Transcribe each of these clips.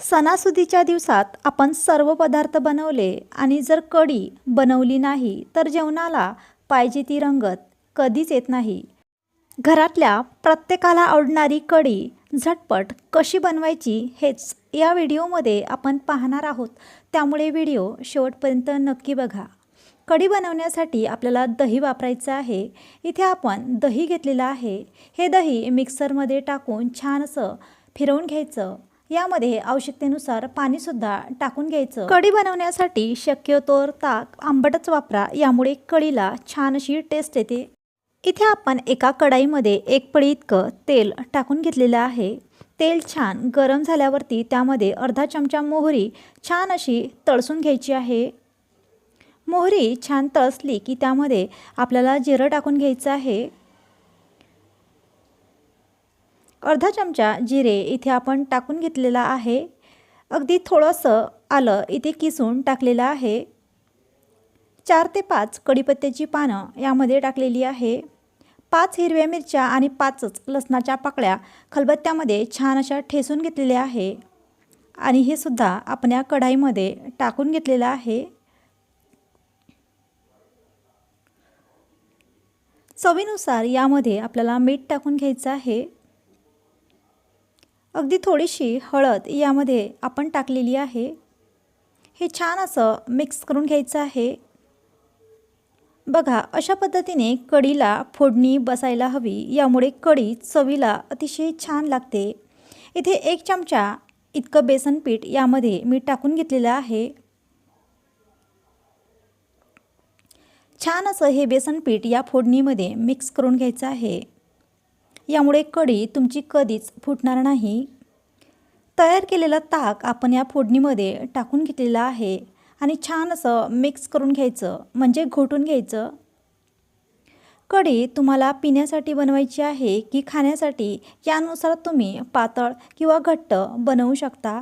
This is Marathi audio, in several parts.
सणासुदीच्या दिवसात आपण सर्व पदार्थ बनवले आणि जर कढी बनवली नाही तर जेवणाला पाहिजे ती रंगत कधीच येत नाही. घरातल्या प्रत्येकाला आवडणारी कढी झटपट कशी बनवायची हेच या व्हिडिओमध्ये आपण पाहणार आहोत. त्यामुळे व्हिडिओ शेवटपर्यंत नक्की बघा. कढी बनवण्यासाठी आपल्याला दही वापरायचं आहे. इथे आपण दही घेतलेलं आहे. हे दही मिक्सरमध्ये टाकून छान असं फिरवून घ्यायचं. यामध्ये आवश्यकतेनुसार पाणीसुद्धा टाकून घ्यायचं. कढी बनवण्यासाठी शक्यतो ताक आंबटच वापरा. यामुळे कढीला छान अशी टेस्ट येते. इथे आपण एका कढाईमध्ये एक पळी इतकं तेल टाकून घेतलेलं आहे. तेल छान गरम झाल्यावरती त्यामध्ये अर्धा चमचा मोहरी छान अशी तळसून घ्यायची आहे. मोहरी छान तळसली की त्यामध्ये आपल्याला जिरं टाकून घ्यायचं आहे. अर्धा चमचा जिरे इथे आपण टाकून घेतलेला आहे. अगदी थोडंसं आलं इथे किसून टाकलेलं आहे. चार ते पाच कढीपत्त्याची पानं यामध्ये टाकलेली आहे. पाच हिरव्या मिरच्या आणि पाचच लसणाच्या पाकळ्या खलबत्त्यामध्ये छान अशा ठेसून घेतलेल्या आहे. आणि हे सुद्धा आपण या कढाईमध्ये टाकून घेतलेलं आहे. चवीनुसार यामध्ये आपल्याला मीठ टाकून घ्यायचं आहे. अगदी थोडीशी हळद यामध्ये आपण टाकलेली आहे. हे छान असं मिक्स करून घ्यायचं आहे. बघा अशा पद्धतीने कढीला फोडणी बसायला हवी यामुळे कढी चवीला अतिशय छान लागते. इथे एक चमचा इतकं बेसन पीठ यामध्ये मी टाकून घेतलेलं आहे. छान असं हे बेसन पीठ या फोडणीमध्ये मिक्स करून घ्यायचं आहे. यामुळे कढी तुमची कधीच फुटणार नाही. तयार केलेलं ताक आपण या फोडणीमध्ये टाकून घेतलेलं आहे आणि छान असं मिक्स करून घ्यायचं म्हणजे घोटून घ्यायचं. कढी तुम्हाला पिण्यासाठी बनवायची आहे की खाण्यासाठी यानुसार तुम्ही पातळ किंवा घट्ट बनवू शकता.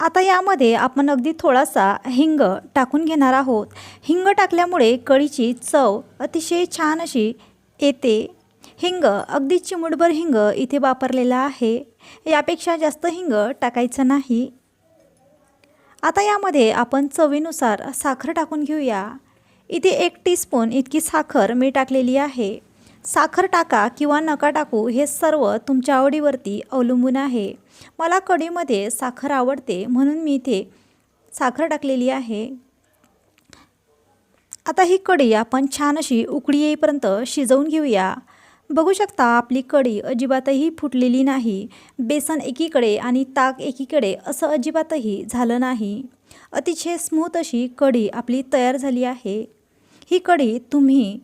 आता यामध्ये आपण अगदी थोडासा हिंग टाकून घेणार आहोत. हिंग टाकल्यामुळे कढीची चव अतिशय छान अशी येते. हिंग अगदी चिमुटभर हिंग इथे वापरलेला आहे. यापेक्षा जास्त हिंग टाकायचं नाही. आता यामध्ये आपण चवीनुसार साखर टाकून घेऊया. इथे एक टीस्पून इतकी साखर मी टाकलेली आहे. साखर टाका किंवा नका टाकू हे सर्व तुमच्या आवडीवरती अवलंबून आहे. मला कढीमध्ये साखर आवडते म्हणून मी इथे साखर टाकलेली आहे. आता ही कढी आपण छान अशी उकळी येईपर्यंत शिजवून घेऊया. बघू शकता आपली कढी अजिबातही फुटलेली नाही. बेसन एकीकडे आणि ताक एकीकडे असं अजिबातही झालं नाही. अतिशय स्मूथ अशी कढी आपली तयार झाली आहे. ही कढी तुम्ही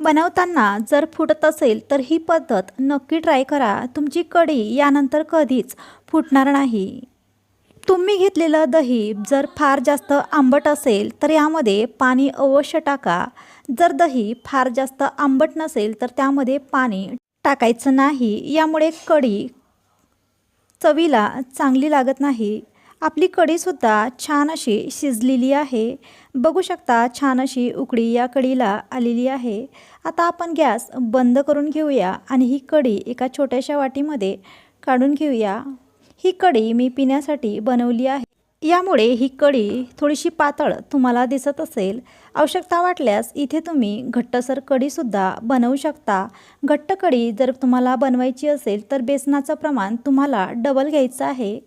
बनवताना जर फुटत असेल तर ही पद्धत नक्की ट्राय करा. तुमची कढी यानंतर कधीच फुटणार नाही. तुम्ही घेतलेलं दही जर फार जास्त आंबट असेल तर यामध्ये पाणी अवश्य टाका. जर दही फार जास्त आंबट नसेल तर त्यामध्ये पाणी टाकायचं नाही. यामुळे कढी चवीला चांगली लागत नाही. आपली कढीसुद्धा छान अशी शिजलेली आहे. बघू शकता छान अशी उकडी या कढीला आलेली आहे. आता आपण गॅस बंद करून घेऊया आणि ही कढी एका छोट्याशा वाटीमध्ये काढून घेऊया. ही कढी मी पिण्यासाठी बनवली आहे. यामुळे ही कढी थोडीशी पातळ तुम्हाला दिसत असेल. आवश्यकता वाटल्यास इथे तुम्ही घट्टसर कढीसुद्धा बनवू शकता. घट्ट कढी जर तुम्हाला बनवायची असेल तर बेसनाचं प्रमाण तुम्हाला डबल घ्यायचं आहे.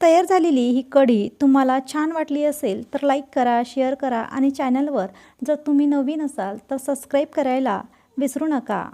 तयार झालेली ही कढी तुम्हाला छान वाटली असेल तर लाईक करा शेअर करा आणि चॅनलवर जर तुम्ही नवीन असाल तर सबस्क्राईब करायला विसरू नका.